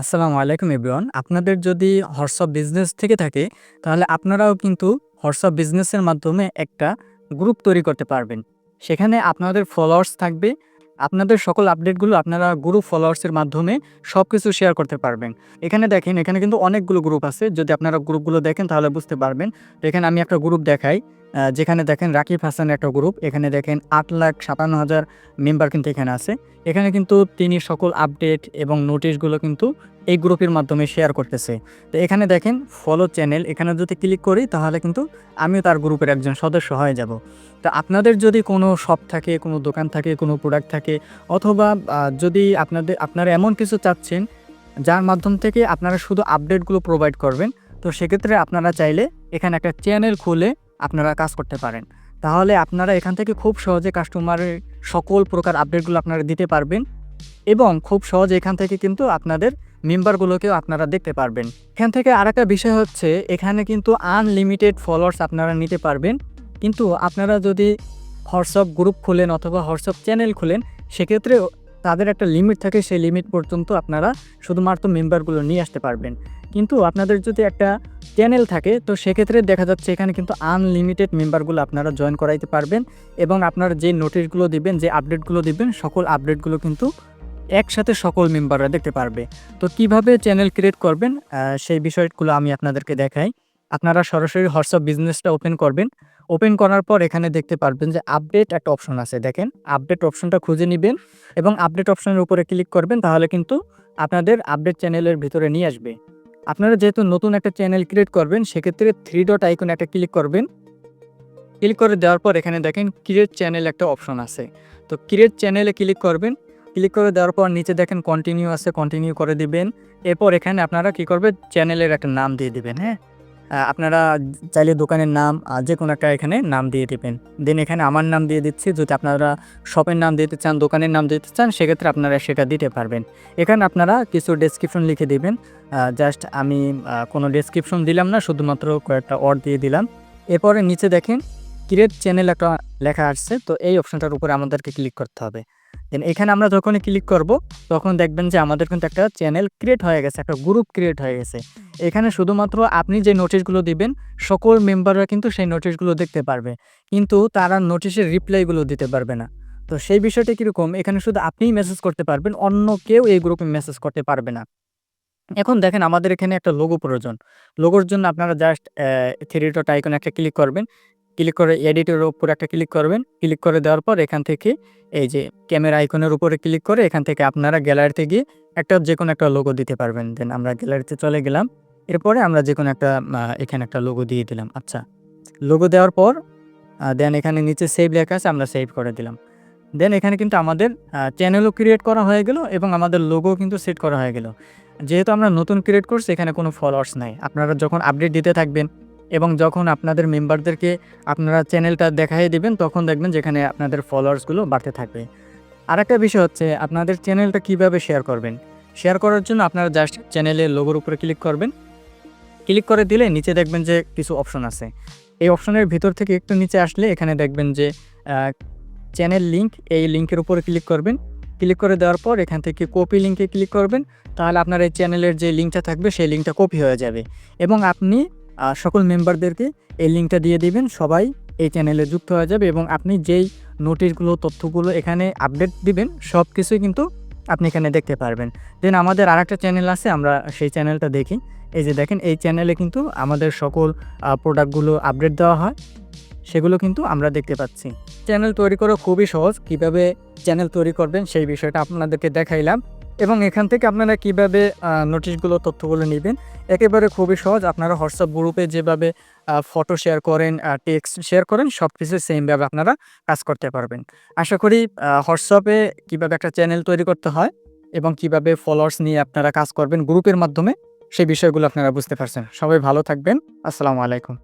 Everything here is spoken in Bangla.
আসসালামু আলাইকুম এভরিওয়ান। আপনাদের যদি হোয়াটসঅ্যাপ বিজনেস থেকে থাকে, তাহলে আপনারাও কিন্তু হোয়াটসঅ্যাপ বিজনেসের মাধ্যমে একটা গ্রুপ তৈরি করতে পারবেন। সেখানে আপনাদের ফলোয়ার্স থাকবে। আপনাদের সকল আপডেটগুলো আপনারা গ্রুপ ফলোয়ার্সের মাধ্যমে সব কিছু শেয়ার করতে পারবেন। এখানে দেখেন, এখানে কিন্তু অনেকগুলো গ্রুপ আছে। যদি আপনারা গ্রুপগুলো দেখেন, তাহলে বুঝতে পারবেন। এখানে আমি একটা গ্রুপ দেখাই। যেখানে দেখেন রাকিব হাসান একটা গ্রুপ এখানে দেখেন আট লাখ সাতান্ন হাজার মেম্বার কিন্তু এখানে আছে। এখানে কিন্তু তিনি সকল আপডেট এবং নোটিশগুলো কিন্তু এই গ্রুপের মাধ্যমে শেয়ার করতেছে। তো এখানে দেখেন ফলো চ্যানেল এখানে যদি ক্লিক করি তাহলে কিন্তু আমিও তার গ্রুপের একজন সদস্য হয়ে যাব। তো আপনাদের যদি কোনো শপ থাকে, কোনো দোকান থাকে, কোনো প্রোডাক্ট থাকে, অথবা যদি আপনাদের, আপনারা এমন কিছু চাচ্ছেন যার মাধ্যম থেকে আপনারা শুধু আপডেটগুলো প্রোভাইড করবেন, তো সেক্ষেত্রে আপনারা চাইলে এখানে একটা চ্যানেল খুলে আপনারা কাজ করতে পারেন। তাহলে আপনারা এখান থেকে খুব সহজে কাস্টমারের সকল প্রকার আপডেটগুলো আপনারা দিতে পারবেন এবং খুব সহজে এখান থেকে কিন্তু আপনাদের মেম্বারগুলোকেও আপনারা দেখতে পারবেন। এখান থেকে আরেকটা বিষয় হচ্ছে, এখানে কিন্তু আনলিমিটেড ফলোয়ার্স আপনারা নিতে পারবেন। কিন্তু আপনারা যদি হোয়াটসঅ্যাপ গ্রুপ খুলেন অথবা হোয়াটসঅ্যাপ চ্যানেল খুলেন সেক্ষেত্রে তাদের একটা লিমিট থাকে, সেই লিমিট পর্যন্ত আপনারা শুধুমাত্র মেম্বারগুলো নিয়ে আসতে পারবেন। কিন্তু আপনাদের যদি একটা চ্যানেল থাকে, তো সেক্ষেত্রে দেখা যাচ্ছে এখানে কিন্তু আনলিমিটেড মেম্বারগুলো আপনারা জয়েন করাইতে পারবেন এবং আপনারা যে নোটিশগুলো দিবেন, যে আপডেটগুলো দিবেন, সকল আপডেটগুলো কিন্তু একসাথে সকল মেম্বাররা দেখতে পারবে। তো কীভাবে চ্যানেল ক্রিয়েট করবেন সেই বিষয়গুলো আমি আপনাদেরকে দেখাই। আপনারা সরাসরি হোয়াটসঅ্যাপ বিজনেসটা ওপেন করবেন। ওপেন করার পর এখানে দেখতে পারবেন যে আপডেট একটা অপশন আছে। দেখেন আপডেট অপশনটা খুঁজে নেবেন এবং আপডেট অপশনের উপরে ক্লিক করবেন, তাহলে কিন্তু আপনাদের আপডেট চ্যানেলের ভিতরে নিয়ে আসবে। আপনারা যেহেতু নতুন একটা চ্যানেল ক্রিয়েট করবেন, সেক্ষেত্রে থ্রি ডট আইকন একটা ক্লিক করবেন। ক্লিক করে দেওয়ার পর এখানে দেখেন ক্রিয়েট চ্যানেল একটা অপশন আছে। তো ক্রিয়েট চ্যানেলে ক্লিক করবেন। ক্লিক করে দেওয়ার পর নিচে দেখেন কন্টিনিউ আছে কন্টিনিউ করে দিবেন। এরপর এখানে আপনারা কি করবে চ্যানেলের একটা নাম দিয়ে দিবেন হ্যাঁ? আপনারা চাইলে দোকানের নাম যে কোনো একটা এখানে নাম দিয়ে দিবেন। দেন এখানে আমার নাম দিয়ে দিচ্ছি। যদি আপনারা শপের নাম দিতে চান, দোকানের নাম দিতে চান, সেক্ষেত্রে আপনারা সেটা দিতে পারবেন। এখানে আপনারা কিছু ডেসক্রিপশন লিখে দিবেন। জাস্ট আমি কোনো ডেসক্রিপশন দিলাম না, শুধুমাত্র কয়েকটা অর্ড দিয়ে দিলাম। এরপরে নিচে দেখেন ক্রিয়েট চ্যানেল একটা লেখা আসছে। তো এই অপশনটার উপরে আমাদেরকে ক্লিক করতে হবে। দেন এখানে আমরা যখনই ক্লিক করব, তখন দেখবেন যে আমাদের কিন্তু একটা চ্যানেল ক্রিয়েট হয়ে গেছে, একটা গ্রুপ ক্রিয়েট হয়ে গেছে। এখানে শুধুমাত্র আপনি যে নোটিশগুলো দিবেন, সকল মেম্বাররা কিন্তু সেই নোটিশগুলো দেখতে পারবে। কিন্তু তারা নোটিশের রিপ্লাইগুলো দিতে পারবে না। তো সেই বিষয়টা কীরকম? এখানে শুধু আপনিই মেসেজ করতে পারবেন, অন্য কেউ এই গ্রুপে মেসেজ করতে পারবে না। এখন দেখেন আমাদের এখানে একটা লোগো প্রয়োজন। লোগোর জন্য আপনারা জাস্ট থ্রি ডট আইকন একটা ক্লিক করবেন। ক্লিক করে এডিটের উপর একটা ক্লিক করবেন। ক্লিক করে দেওয়ার পর এখান থেকে এই যে ক্যামেরা আইকনের উপরে ক্লিক করে এখান থেকে আপনারা গ্যালারিতে গিয়ে একটা যে কোনো একটা লোগো দিতে পারবেন। দেন আমরা গ্যালারিতে চলে গেলাম। এরপরে আমরা যে কোনো একটা এখানে একটা লোগো দিয়ে দিলাম। আচ্ছা। লোগো দেওয়ার পর দেন এখানে নিচে সেভ লেখা আছে, আমরা সেভ করে দিলাম। দেন এখানে কিন্তু আমাদের চ্যানেলও ক্রিয়েট করা হয়ে গেল এবং আমাদের লোগো কিন্তু সেট করা হয়ে গেল। যেহেতু আমরা নতুন ক্রিয়েট করছি, এখানে কোনো ফলোয়ার্স নাই। আপনারা যখন আপডেট দিতে থাকবেন এবং যখন আপনাদের মেম্বারদেরকে আপনারা চ্যানেলটা দেখাই দিবেন, তখন দেখবেন যেখানে আপনাদের ফলোয়ার্সগুলো বাড়তে থাকবে। আরেকটা বিষয় হচ্ছে, আপনাদের চ্যানেলটা কীভাবে শেয়ার করবেন? শেয়ার করার জন্য আপনারা জাস্ট চ্যানেলের লোগোর উপরে ক্লিক করবেন। ক্লিক করে দিলে নিচে দেখবেন যে কিছু অপশন আছে। এই অপশনের ভিতর থেকে একটু নিচে আসলে এখানে দেখবেন যে চ্যানেল লিঙ্ক এই লিঙ্কের উপরে ক্লিক করবেন। ক্লিক করে দেওয়ার পর এখান থেকে কপি লিঙ্কে ক্লিক করবেন। তাহলে আপনার এই চ্যানেলের যে লিঙ্কটা থাকবে, সেই লিঙ্কটা কপি হয়ে যাবে। এবং আপনি সকল মেম্বারদেরকে এই লিঙ্কটা দিয়ে দিবেন। সবাই এই চ্যানেলে যুক্ত হয়ে যাবে এবং আপনি যেই নোটিশগুলো, তথ্যগুলো এখানে আপডেট দিবেন সব কিছুই কিন্তু আপনি এখানে দেখতে পারবেন। দেন আমাদের আরেকটা চ্যানেল আছে, আমরা সেই চ্যানেলটা দেখি। এই যে দেখেন, এই চ্যানেলে কিন্তু আমাদের সকল প্রোডাক্টগুলো আপডেট দেওয়া হয়। সেগুলো কিন্তু আমরা দেখতে পাচ্ছি। চ্যানেল তৈরি করা খুবই সহজ। কীভাবে চ্যানেল তৈরি করবেন সেই বিষয়টা আপনাদেরকে দেখাইলাম। এবং এখান থেকে আপনারা কীভাবে নোটিশগুলো, তথ্যগুলো নেবেন? একেবারে খুবই সহজ। আপনারা হোয়াটসঅ্যাপ গ্রুপে যেভাবে ফটো শেয়ার করেন টেক্সট শেয়ার করেন সব কিছু সেমভাবে আপনারা কাজ করতে পারবেন। আশা করি হোয়াটসঅ্যাপে কীভাবে একটা চ্যানেল তৈরি করতে হয় এবং কীভাবে ফলোয়ার্স নিয়ে আপনারা কাজ করবেন গ্রুপের মাধ্যমে, সেই বিষয়গুলো আপনারা বুঝতে পারছেন। সবাই ভালো থাকবেন। আসসালামু আলাইকুম।